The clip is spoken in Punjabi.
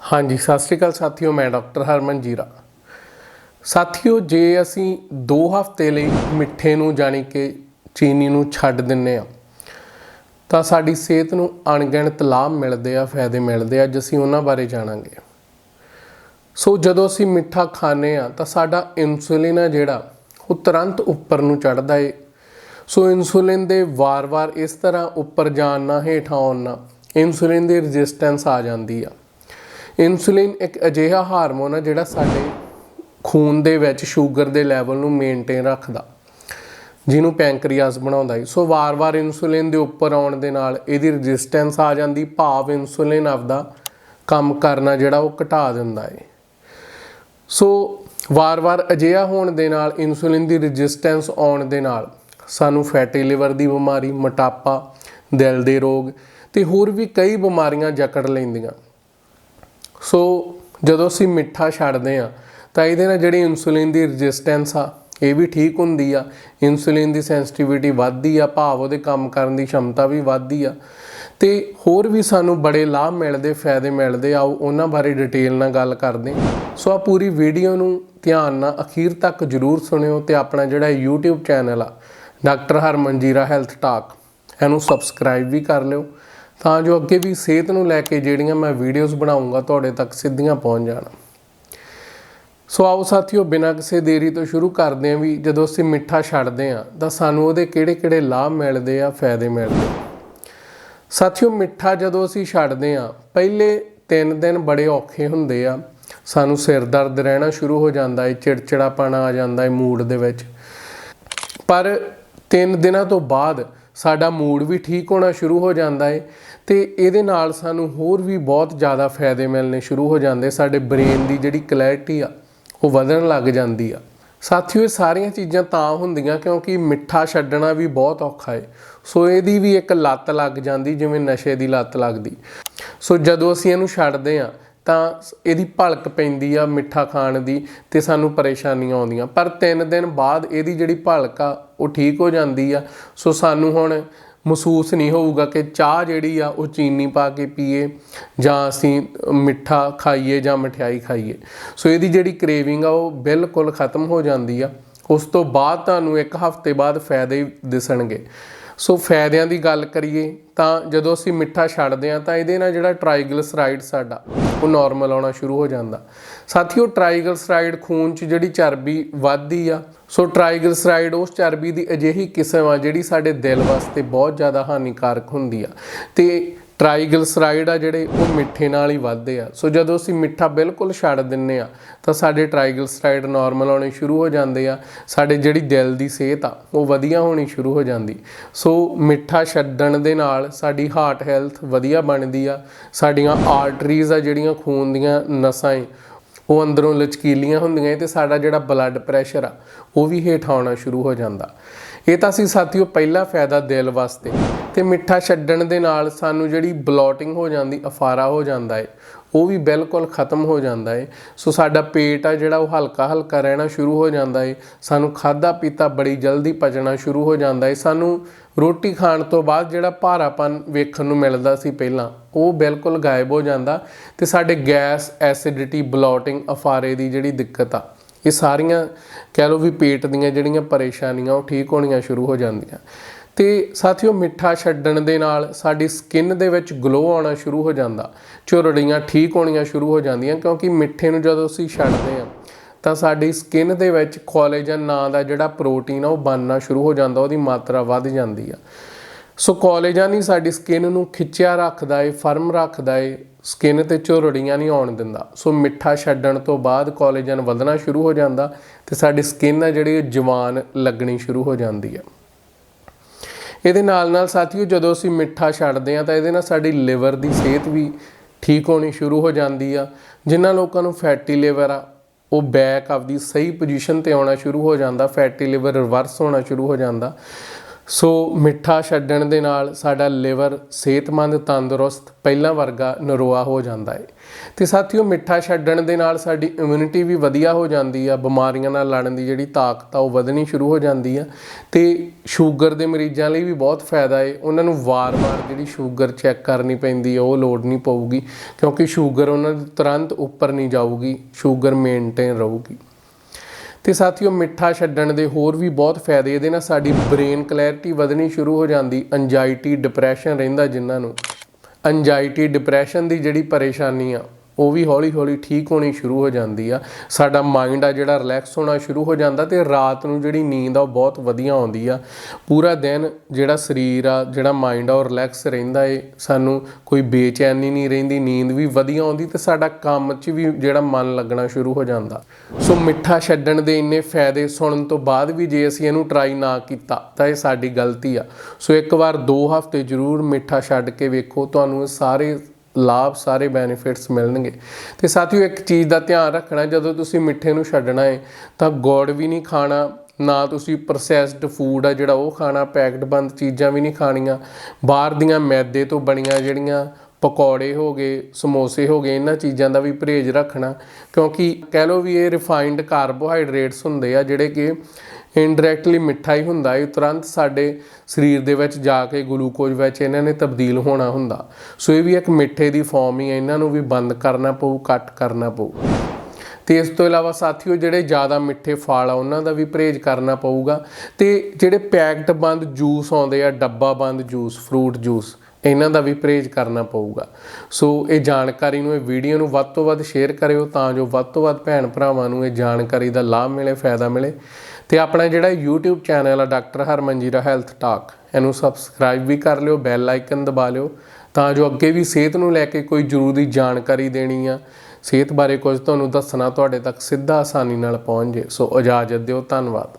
ਹਾਂਜੀ, ਸਤਿ ਸ਼੍ਰੀ ਅਕਾਲ ਸਾਥੀਓ, ਮੈਂ ਡਾਕਟਰ ਹਰਮਨ ਜੀਰਾ। ਸਾਥੀਓ, ਜੇ ਅਸੀਂ 2 ਹਫ਼ਤੇ ਲਈ ਮਿੱਠੇ ਨੂੰ ਜਾਣੀ ਕਿ ਚੀਨੀ ਨੂੰ ਛੱਡ ਦਿੰਨੇ ਆ, ਤਾਂ ਸਾਡੀ ਸਿਹਤ ਨੂੰ ਅਣਗਿਣਤ ਲਾਭ ਮਿਲਦੇ ਆ, ਫਾਇਦੇ ਮਿਲਦੇ ਆ, ਅੱਜ ਅਸੀਂ ਉਹਨਾਂ ਬਾਰੇ ਜਾਣਾਂਗੇ। ਸੋ ਜਦੋਂ ਅਸੀਂ ਮਿੱਠਾ ਖਾਂਦੇ ਆ, ਤਾਂ ਸਾਡਾ ਇਨਸੂਲਿਨ ਆ ਜਿਹੜਾ, ਉਹ ਤੁਰੰਤ ਉੱਪਰ ਨੂੰ ਚੜਦਾ ਏ। ਸੋ ਇਨਸੂਲਿਨ ਦੇ ਵਾਰ-ਵਾਰ ਇਸ ਤਰ੍ਹਾਂ ਉੱਪਰ ਜਾਣ ਨਾਲ, ਹੇਠਾਂ ਆਉਣ ਨਾਲ, ਇਨਸੂਲਿਨ ਦੀ ਰੈਜ਼ਿਸਟੈਂਸ ਆ ਜਾਂਦੀ ਆ। ਇਨਸੂਲਿਨ ਇੱਕ ਅਜਿਹਾ ਹਾਰਮੋਨ ਆ ਜਿਹੜਾ ਸਾਡੇ ਖੂਨ ਦੇ ਵਿੱਚ ਸ਼ੂਗਰ ਦੇ ਲੈਵਲ ਨੂੰ ਮੇਨਟੇਨ ਰੱਖਦਾ, ਜਿਹਨੂੰ ਪੈਂਕਰੀਆਸ ਬਣਾਉਂਦਾ ਹੈ ਸੋ ਵਾਰ-ਵਾਰ ਇਨਸੂਲਿਨ ਦੇ ਉੱਪਰ ਆਉਣ ਦੇ ਨਾਲ ਇਹਦੀ ਰੈਜ਼ਿਸਟੈਂਸ ਆ ਜਾਂਦੀ, ਭਾਵ ਇਨਸੂਲਿਨ ਆਪਦਾ ਕੰਮ ਕਰਨਾ ਜਿਹੜਾ ਉਹ ਘਟਾ ਦਿੰਦਾ ਹੈ ਸੋ ਵਾਰ-ਵਾਰ ਅਜਿਹਾ ਹੋਣ ਦੇ ਨਾਲ, ਇਨਸੂਲਿਨ ਦੀ ਰੈਜ਼ਿਸਟੈਂਸ ਆਉਣ ਦੇ ਨਾਲ ਸਾਨੂੰ ਫੈਟੀ ਲਿਵਰ ਦੀ ਬਿਮਾਰੀ, ਮੋਟਾਪਾ, ਦਿਲ ਦੇ ਰੋਗ ਤੇ ਹੋਰ ਵੀ ਕਈ ਬਿਮਾਰੀਆਂ ਜਕੜ ਲੈਂਦੀਆਂ। ਸੋ ਜਦੋਂ ਅਸੀਂ ਮਿੱਠਾ ਛੱਡਦੇ ਆ ਤਾਂ ਇਹਦੇ ਨਾਲ ਜਿਹੜੀ ਇਨਸੂਲਿਨ ਦੀ ਰੈਜ਼ਿਸਟੈਂਸ ਆ, ਇਹ ਵੀ ਠੀਕ ਹੁੰਦੀ ਆ। ਇਨਸੂਲਿਨ ਦੀ ਸੈਂਸਿਟੀਵਿਟੀ ਵੱਧਦੀ ਆ, ਭਾਵ ਉਹਦੇ ਕੰਮ ਕਰਨ ਦੀ ਸ਼ਮਤਾ ਵੀ ਵੱਧਦੀ ਆ। ਤੇ ਹੋਰ ਵੀ ਸਾਨੂੰ ਬੜੇ ਲਾਭ ਮਿਲਦੇ, ਫਾਇਦੇ ਮਿਲਦੇ ਆਓ ਉਹਨਾਂ ਬਾਰੇ ਡਿਟੇਲ ਨਾਲ ਗੱਲ ਕਰਦੇ ਸੋ ਆ ਪੂਰੀ ਵੀਡੀਓ ਨੂੰ ਧਿਆਨ ਨਾਲ ਅਖੀਰ ਤੱਕ ਜਰੂਰ ਸੁਣਿਓ ਤੇ ਆਪਣਾ ਜਿਹੜਾ YouTube ਚੈਨਲ ਆ, ਡਾਕਟਰ ਹਰਮਨਜੀਰਾ ਹੈਲਥ ਟਾਕ ਇਹਨੂੰ ਸਬਸਕ੍ਰਾਈਬ ਵੀ ਕਰ ਲਿਓ। ਤਾਂ ਜੋ ਅੱਗੇ ਵੀ ਸਿਹਤ ਨੂੰ ਲੈ ਕੇ ਜਿਹੜੀਆਂ ਮੈਂ ਵੀਡੀਓਜ਼ ਬਣਾਉਂਗਾ, ਤੁਹਾਡੇ ਤੱਕ ਸਿੱਧੀਆਂ ਪਹੁੰਚ ਜਾਣ। ਸੋ ਆਓ ਸਾਥੀਓ, ਬਿਨਾਂ ਕਿਸੇ ਦੇਰੀ ਤੋਂ ਸ਼ੁਰੂ ਕਰਦੇ ਹਾਂ ਵੀ ਜਦੋਂ ਅਸੀਂ ਮਿੱਠਾ ਛੱਡਦੇ ਹਾਂ, ਤਾਂ ਸਾਨੂੰ ਉਹਦੇ ਕਿਹੜੇ-ਕਿਹੜੇ ਲਾਭ ਮਿਲਦੇ ਆ, ਫਾਇਦੇ ਮਿਲਦੇ ਆ। ਸਾਥੀਓ, ਮਿੱਠਾ ਜਦੋਂ ਅਸੀਂ ਛੱਡਦੇ ਹਾਂ, ਪਹਿਲੇ 3 ਦਿਨ ਬੜੇ ਔਖੇ ਹੁੰਦੇ ਆ। ਸਾਨੂੰ ਸਿਰ ਦਰਦ ਰਹਿਣਾ ਸ਼ੁਰੂ ਹੋ ਜਾਂਦਾ ਹੈ ਚਿੜਚਿੜਾਪਣ ਆ ਜਾਂਦਾ ਹੈ ਮੂਡ ਦੇ ਵਿੱਚ। ਪਰ 3 ਦਿਨਾਂ ਤੋਂ ਬਾਅਦ ਸਾਡਾ ਮੂਡ ਵੀ ਠੀਕ ਹੋਣਾ ਸ਼ੁਰੂ ਹੋ ਜਾਂਦਾ ਹੈ ਤੇ ਇਹਦੇ ਨਾਲ ਸਾਨੂੰ ਹੋਰ ਵੀ ਬਹੁਤ ਜ਼ਿਆਦਾ ਫਾਇਦੇ ਮਿਲਣੇ ਸ਼ੁਰੂ ਹੋ ਜਾਂਦੇ। ਸਾਡੇ ਬ੍ਰੇਨ ਦੀ ਜਿਹੜੀ ਕਲੈਰਿਟੀ ਆ, ਉਹ ਵਧਣ ਲੱਗ ਜਾਂਦੀ ਆ। ਸਾਥੀਓ, ਇਹ ਸਾਰੀਆਂ ਚੀਜ਼ਾਂ ਤਾਂ ਹੁੰਦੀਆਂ ਕਿਉਂਕਿ ਮਿੱਠਾ ਛੱਡਣਾ ਵੀ ਬਹੁਤ ਔਖਾ ਹੈ ਸੋ ਇਹਦੀ ਵੀ ਇੱਕ ਲੱਤ ਲੱਗ ਜਾਂਦੀ, ਜਿਵੇਂ ਨਸ਼ੇ ਦੀ ਲੱਤ ਲੱਗਦੀ। ਸੋ ਜਦੋਂ ਅਸੀਂ ਇਹਨੂੰ ਛੱਡਦੇ ਆ ਤਾਂ ਇਹਦੀ ਭਲਕ ਪੈਂਦੀ ਆ ਮਿੱਠਾ ਖਾਣ ਦੀ ਤੇ ਸਾਨੂੰ ਪਰੇਸ਼ਾਨੀਆਂ ਆਉਂਦੀਆਂ। ਪਰ 3 ਦਿਨ ਬਾਅਦ ਇਹਦੀ ਜਿਹੜੀ ਭਲਕ ਆ, ਉਹ ਠੀਕ ਹੋ ਜਾਂਦੀ ਆ। ਸੋ ਸਾਨੂੰ ਹੁਣ ਮਹਿਸੂਸ ਨਹੀਂ ਹੋਊਗਾ ਕਿ ਚਾਹ ਜਿਹੜੀ ਆ ਉਹ ਚੀਨੀ ਪਾ ਕੇ ਪੀਏ ਜਾਂ ਅਸੀਂ ਮਿੱਠਾ ਖਾਈਏ ਜਾਂ ਮਠਿਆਈ ਖਾਈਏ। ਸੋ ਇਹਦੀ ਜਿਹੜੀ ਕ੍ਰੇਵਿੰਗ ਆ ਉਹ ਬਿਲਕੁਲ ਖਤਮ ਹੋ ਜਾਂਦੀ ਆ। ਉਸ ਤੋਂ ਬਾਅਦ ਤੁਹਾਨੂੰ ਇੱਕ ਹਫ਼ਤੇ ਬਾਅਦ ਫਾਇਦੇ ਦਿਸਣਗੇ। ਸੋ ਫਾਇਦਿਆਂ ਦੀ ਗੱਲ ਕਰੀਏ ਤਾਂ ਜਦੋਂ ਅਸੀਂ ਮਿੱਠਾ ਛੱਡਦੇ ਹਾਂ ਤਾਂ ਇਹਦੇ ਨਾਲ ਜਿਹੜਾ ਟ੍ਰਾਈਗਲਿਸਰਾਈਡ ਸਾਡਾ, ਉਹ ਨਾਰਮਲ ਆਉਣਾ ਸ਼ੁਰੂ ਹੋ ਜਾਂਦਾ। ਸਾਥੀਓ ਟ੍ਰਾਈਗਲਿਸਰਾਈਡ ਖੂਨ 'ਚ ਜਿਹੜੀ ਚਰਬੀ ਵੱਧਦੀ ਆ, ਸੋ ਟ੍ਰਾਈਗਲਿਸਰਾਈਡ ਉਸ ਚਰਬੀ ਦੀ ਅਜਿਹੀ ਕਿਸਮ ਆ ਜਿਹੜੀ ਸਾਡੇ ਦਿਲ ਵਾਸਤੇ ਬਹੁਤ ਜ਼ਿਆਦਾ ਹਾਨੀਕਾਰਕ ਹੁੰਦੀ ਆ। ਤੇ ਟ੍ਰਾਈਗਲਿਸਰਾਈਡ ਆ ਜਿਹੜੇ ਉਹ ਮਿੱਠੇ ਨਾਲ ਹੀ ਵੱਧਦੇ ਆ। ਸੋ ਜਦੋਂ ਅਸੀਂ ਮਿੱਠਾ ਬਿਲਕੁਲ ਛੱਡ ਦਿੰਨੇ ਆ, ਤਾਂ ਸਾਡੇ ਟ੍ਰਾਈਗਲਿਸਰਾਈਡ ਨਾਰਮਲ ਆਉਣੇ ਸ਼ੁਰੂ ਹੋ ਜਾਂਦੇ ਆ। ਸਾਡੇ ਜਿਹੜੀ ਦਿਲ ਦੀ ਸਿਹਤ ਆ, ਉਹ ਵਧੀਆ ਹੋਣੀ ਸ਼ੁਰੂ ਹੋ ਜਾਂਦੀ। ਸੋ ਮਿੱਠਾ ਛੱਡਣ ਦੇ ਨਾਲ ਸਾਡੀ ਹਾਰਟ ਹੈਲਥ ਵਧੀਆ ਬਣਦੀ ਆ। ਸਾਡੀਆਂ ਆਰਟਰੀਜ਼ ਆ ਜਿਹੜੀਆਂ ਖੂਨ ਦੀਆਂ ਨਸਾਂ ਏ, ਉਹ ਅੰਦਰੋਂ ਲਚਕੀਲੀਆਂ ਹੁੰਦੀਆਂ ਏ ਤੇ ਸਾਡਾ ਜਿਹੜਾ ਬਲੱਡ ਪ੍ਰੈਸ਼ਰ ਆ, ਉਹ ਵੀ ਹੇਠ ਆਉਣਾ ਸ਼ੁਰੂ ਹੋ ਜਾਂਦਾ। ਇਹ ਤਾਂ ਅਸੀਂ ਸਾਥੀਓ ਪਹਿਲਾ ਫਾਇਦਾ ਦਿਲ ਵਾਸਤੇ। ਤੇ ਮਿੱਠਾ ਛੱਡਣ ਦੇ ਨਾਲ ਸਾਨੂੰ ਜਿਹੜੀ ਬਲੋਟਿੰਗ ਹੋ ਜਾਂਦੀ, ਅਫਾਰਾ ਹੋ ਜਾਂਦਾ ਏ, ਉਹ ਵੀ ਬਿਲਕੁਲ ਖਤਮ ਹੋ ਜਾਂਦਾ ਏ। ਸੋ ਸਾਡਾ ਪੇਟ ਆ ਜਿਹੜਾ, ਉਹ ਹਲਕਾ ਹਲਕਾ ਰਹਿਣਾ ਸ਼ੁਰੂ ਹੋ ਜਾਂਦਾ ਏ। ਸਾਨੂੰ ਖਾਦਾ ਪੀਤਾ ਬੜੀ ਜਲਦੀ ਪਚਣਾ ਸ਼ੁਰੂ ਹੋ ਜਾਂਦਾ ਏ। ਸਾਨੂੰ ਰੋਟੀ ਖਾਣ ਤੋਂ ਬਾਅਦ ਜਿਹੜਾ ਭਾਰਾਪਨ ਵੇਖਣ ਨੂੰ ਮਿਲਦਾ ਸੀ ਪਹਿਲਾਂ, ਉਹ ਬਿਲਕੁਲ ਗਾਇਬ ਹੋ ਜਾਂਦਾ। ਤੇ ਸਾਡੇ ਗੈਸ ਐਸਿਡਿਟੀ, ਬਲੋਟਿੰਗ, ਅਫਾਰੇ ਦੀ ਜਿਹੜੀ ਦਿੱਕਤ ਆ ਇਹ ਸਾਰੀਆਂ ਕਹਿ ਲਓ ਵੀ ਪੇਟ ਦੀਆਂ ਜਿਹੜੀਆਂ ਪਰੇਸ਼ਾਨੀਆਂ, ਉਹ ਠੀਕ ਹੋਣੀਆਂ ਸ਼ੁਰੂ ਹੋ ਜਾਂਦੀਆਂ। ਤੇ ਸਾਥੀਓ, ਮਿੱਠਾ ਛੱਡਣ ਦੇ ਨਾਲ ਸਾਡੀ ਸਕਿਨ ਦੇ ਵਿੱਚ ਗਲੋ ਆਉਣਾ ਸ਼ੁਰੂ ਹੋ ਜਾਂਦਾ। ਝੁਰੜੀਆਂ ਠੀਕ ਹੋਣੀਆਂ ਸ਼ੁਰੂ ਹੋ ਜਾਂਦੀਆਂ ਕਿਉਂਕਿ ਮਿੱਠੇ ਨੂੰ ਜਦੋਂ ਅਸੀਂ ਛੱਡਦੇ ਹਾਂ, ਤਾਂ ਸਾਡੀ ਸਕਿਨ ਦੇ ਵਿੱਚ ਕੋਲੇਜਨ ਨਾਂ ਦਾ ਜਿਹੜਾ ਪ੍ਰੋਟੀਨ ਆ, ਉਹ ਬਣਨਾ ਸ਼ੁਰੂ ਹੋ ਜਾਂਦਾ, ਉਹਦੀ ਮਾਤਰਾ ਵੱਧ ਜਾਂਦੀ ਆ। ਸੋ ਕੋਲੇਜਨ ਹੀ ਸਾਡੀ ਸਕਿਨ ਨੂੰ ਖਿੱਚਿਆ ਰੱਖਦਾ ਏ, ਫਰਮ ਰੱਖਦਾ ਏ ਸਕਿਨ ਤੇ ਝੁਰੜੀਆਂ ਨਹੀਂ ਆਉਣ ਦਿੰਦਾ। ਸੋ ਮਿੱਠਾ ਛੱਡਣ ਤੋਂ ਬਾਅਦ ਕੋਲੇਜਨ ਵਧਣਾ ਸ਼ੁਰੂ ਹੋ ਜਾਂਦਾ ਤੇ ਸਾਡੀ ਸਕਿਨ ਆ ਜਿਹੜੀ ਉਹ ਜਵਾਨ ਲੱਗਣੀ ਸ਼ੁਰੂ ਹੋ ਜਾਂਦੀ ਆ। ਇਹਦੇ ਨਾਲ ਨਾਲ ਸਾਥੀਓ, ਜਦੋਂ ਅਸੀਂ ਮਿੱਠਾ ਛੱਡਦੇ ਆ ਤਾਂ ਇਹਦੇ ਨਾਲ ਸਾਡੀ ਲਿਵਰ ਦੀ ਸਿਹਤ ਵੀ ਠੀਕ ਹੋਣੀ ਸ਼ੁਰੂ ਹੋ ਜਾਂਦੀ ਆ। ਜਿਨ੍ਹਾਂ ਲੋਕਾਂ ਨੂੰ ਫੈਟੀ ਲਿਵਰ ਆ, ਉਹ ਬੈਕ ਆਪਦੀ ਸਹੀ ਪੋਜੀਸ਼ਨ ਤੇ ਆਉਣਾ ਸ਼ੁਰੂ ਹੋ ਜਾਂਦਾ ਫੈਟੀ ਲਿਵਰ ਰਿਵਰਸ ਹੋਣਾ ਸ਼ੁਰੂ ਹੋ ਜਾਂਦਾ। ਸੋ ਮਿੱਠਾ ਛੱਡਣ ਦੇ ਨਾਲ ਸਾਡਾ ਲਿਵਰ ਸਿਹਤਮੰਦ, ਤੰਦਰੁਸਤ, ਪਹਿਲਾਂ ਵਰਗਾ ਨਰੋਆ ਹੋ ਜਾਂਦਾ ਹੈ ਤੇ ਸਾਥੀਓ, ਮਿੱਠਾ ਛੱਡਣ ਦੇ ਨਾਲ ਸਾਡੀ ਇਮਿਊਨਿਟੀ ਵੀ ਵਧੀਆ ਹੋ ਜਾਂਦੀ ਆ, ਬਿਮਾਰੀਆਂ ਨਾਲ ਲੜਨ ਦੀ ਜਿਹੜੀ ਤਾਕਤ ਆ, ਉਹ ਵਧਣੀ ਸ਼ੁਰੂ ਹੋ ਜਾਂਦੀ ਆ। ਤੇ ਸ਼ੂਗਰ ਦੇ ਮਰੀਜ਼ਾਂ ਲਈ ਵੀ ਬਹੁਤ ਫਾਇਦਾ ਹੈ ਉਹਨਾਂ ਨੂੰ ਵਾਰ-ਵਾਰ ਜਿਹੜੀ ਸ਼ੂਗਰ ਚੈੱਕ ਕਰਨੀ ਪੈਂਦੀ ਆ, ਉਹ ਲੋਡ ਨਹੀਂ ਪਊਗੀ, ਕਿਉਂਕਿ ਸ਼ੂਗਰ ਉਹਨਾਂ ਦੀ ਤੁਰੰਤ ਉੱਪਰ ਨਹੀਂ ਜਾਊਗੀ, ਸ਼ੂਗਰ ਮੇਨਟੇਨ ਰਹੂਗੀ। ਤੇ ਸਾਥੀਓ ਮਿੱਠਾ ਛੱਡਣ ਦੇ ਹੋਰ ਵੀ ਬਹੁਤ ਫਾਇਦੇ, ਇਹਦੇ ਨਾਲ ਸਾਡੀ ਬ੍ਰੇਨ ਕਲੈਰਿਟੀ ਵਧਣੀ ਸ਼ੁਰੂ ਹੋ ਜਾਂਦੀ ਐਂਜ਼ਾਈਟੀ ਡਿਪਰੈਸ਼ਨ ਰਹਿੰਦਾ ਜਿਨ੍ਹਾਂ ਨੂੰ। ਐਂਜ਼ਾਈਟੀ ਡਿਪਰੈਸ਼ਨ ਦੀ ਜਿਹੜੀ ਪਰੇਸ਼ਾਨੀ ਆ ਉਹ ਵੀ ਹੌਲੀ-ਹੌਲੀ ਠੀਕ ਹੋਣੀ ਸ਼ੁਰੂ ਹੋ ਜਾਂਦੀ ਆ। ਸਾਡਾ ਮਾਈਂਡ ਆ ਜਿਹੜਾ ਰਿਲੈਕਸ ਹੋਣਾ ਸ਼ੁਰੂ ਹੋ ਜਾਂਦਾ ਤੇ ਰਾਤ ਨੂੰ ਜਿਹੜੀ ਨੀਂਦ ਆ ਉਹ ਬਹੁਤ ਵਧੀਆ ਆਉਂਦੀ ਆ। ਪੂਰਾ ਦਿਨ ਜਿਹੜਾ ਸਰੀਰ ਆ, ਜਿਹੜਾ ਮਾਈਂਡ ਆ ਉਹ ਰਿਲੈਕਸ ਰਹਿੰਦਾ ਏ। ਸਾਨੂੰ ਕੋਈ ਬੇਚੈਨੀ ਨਹੀਂ ਰਹਿੰਦੀ, ਨੀਂਦ ਵੀ ਵਧੀਆ ਆਉਂਦੀ ਤੇ ਸਾਡਾ ਕੰਮ 'ਚ ਵੀ ਜਿਹੜਾ ਮਨ ਲੱਗਣਾ ਸ਼ੁਰੂ ਹੋ ਜਾਂਦਾ। ਸੋ ਮਿੱਠਾ ਛੱਡਣ ਦੇ ਇੰਨੇ ਫਾਇਦੇ ਸੁਣਨ ਤੋਂ ਬਾਅਦ ਵੀ ਜੇ ਅਸੀਂ ਇਹਨੂੰ ਟਰਾਈ ਨਾ ਕੀਤਾ ਤਾਂ ਇਹ ਸਾਡੀ ਗਲਤੀ ਆ। ਸੋ ਇੱਕ ਵਾਰ 2 ਹਫ਼ਤੇ ਜ਼ਰੂਰ ਮਿੱਠਾ ਛੱਡ ਕੇ ਵੇਖੋ, ਤੁਹਾਨੂੰ ਇਹ ਸਾਰੇ ਲਾਭ ਸਾਰੇ ਬੈਨੀਫਿਟਸ ਮਿਲਣਗੇ। ਤੇ ਸਾਥੀਓ, ਇੱਕ ਚੀਜ਼ ਦਾ ਧਿਆਨ ਰੱਖਣਾ, ਜਦੋਂ ਤੁਸੀਂ ਮਿੱਠੇ ਨੂੰ ਛੱਡਣਾ ਹੈ ਤਾਂ ਗੁੜ ਵੀ ਨਹੀਂ ਖਾਣਾ, ਨਾ ਤੁਸੀਂ ਪ੍ਰੋਸੈਸਡ ਫੂਡ ਆ ਜਿਹੜਾ ਉਹ ਖਾਣਾ ਪੈਕਡ ਬੰਦ ਚੀਜ਼ਾਂ ਵੀ ਨਹੀਂ ਖਾਣੀਆਂ। ਬਾਹਰ ਦੀਆਂ ਮੈਦੇ ਤੋਂ ਬਣੀਆਂ ਜਿਹੜੀਆਂ, ਪਕੌੜੇ ਹੋ ਗਏ, ਸਮੋਸੇ ਹੋ ਗਏ, ਇਹਨਾਂ ਚੀਜ਼ਾਂ ਦਾ ਵੀ ਪਰਹੇਜ਼ ਰੱਖਣਾ। ਕਿਉਂਕਿ ਕਹਿ ਲਓ ਵੀ ਇਹ ਰਿਫਾਈਨਡ ਕਾਰਬੋਹਾਈਡਰੇਟਸ ਹੁੰਦੇ ਆ, ਜਿਹੜੇ ਕਿ ਇਨਡਾਇਰੈਕਟਲੀ ਮਿੱਠਾ ਹੀ ਹੁੰਦਾ ਹੈ ਤੁਰੰਤ ਸਾਡੇ ਸਰੀਰ ਦੇ ਵਿੱਚ ਜਾ ਕੇ ਗਲੂਕੋਜ਼ ਵਿੱਚ ਇਹਨਾਂ ਨੇ ਤਬਦੀਲ ਹੋਣਾ ਹੁੰਦਾ। ਸੋ ਇਹ ਵੀ ਇੱਕ ਮਿੱਠੇ ਦੀ ਫਾਰਮ ਹੀ ਹੈ, ਇਹਨਾਂ ਨੂੰ ਵੀ ਬੰਦ ਕਰਨਾ ਪਊ ਕੱਟ ਕਰਨਾ ਪਊ। ਤੇ ਇਸ ਤੋਂ ਇਲਾਵਾ ਸਾਥੀਓ, ਜਿਹੜੇ ਜ਼ਿਆਦਾ ਮਿੱਠੇ ਫਲ ਆ, ਉਹਨਾਂ ਦਾ ਵੀ ਪਰਹੇਜ਼ ਕਰਨਾ ਪਊਗਾ। ਤੇ ਜਿਹੜੇ ਪੈਕਡ ਬੰਦ ਜੂਸ ਆਉਂਦੇ ਆ, ਡੱਬਾ ਬੰਦ ਜੂਸ ਫਰੂਟ ਜੂਸ ਇਹਨਾਂ ਦਾ ਵੀ ਪਰਹੇਜ਼ ਕਰਨਾ ਪਊਗਾ। ਸੋ ਇਹ ਜਾਣਕਾਰੀ ਨੂੰ, ਇਹ ਵੀਡੀਓ ਨੂੰ ਵੱਧ ਤੋਂ ਵੱਧ ਸ਼ੇਅਰ ਕਰਿਓ, ਤਾਂ ਜੋ ਵੱਧ ਤੋਂ ਵੱਧ ਭੈਣ ਭਰਾਵਾਂ ਨੂੰ ਇਹ ਜਾਣਕਾਰੀ ਦਾ ਲਾਭ ਮਿਲੇ, ਫਾਇਦਾ ਮਿਲੇ। ਤੇ ਆਪਣਾ ਜਿਹੜਾ YouTube ਚੈਨਲ ਆ ਡਾਕਟਰ ਹਰਮਨਜੀਰਾ ਹੈਲਥ ਟਾਕ ਇਹਨੂੰ ਸਬਸਕ੍ਰਾਈਬ ਵੀ ਕਰ ਲਿਓ ਬੈਲ ਆਈਕਨ ਦਬਾ ਲਿਓ, ਤਾਂ ਜੋ ਅੱਗੇ ਵੀ ਸਿਹਤ ਨੂੰ ਲੈ ਕੇ ਕੋਈ ਜ਼ਰੂਰੀ ਜਾਣਕਾਰੀ ਦੇਣੀ ਆ, ਸਿਹਤ ਬਾਰੇ ਕੁਝ ਤੁਹਾਨੂੰ ਦੱਸਣਾ ਤੁਹਾਡੇ ਤੱਕ ਸਿੱਧਾ ਆਸਾਨੀ ਨਾਲ ਪਹੁੰਚ ਜੇ। ਸੋ ਇਜਾਜ਼ਤ ਦਿਓ, ਧੰਨਵਾਦ।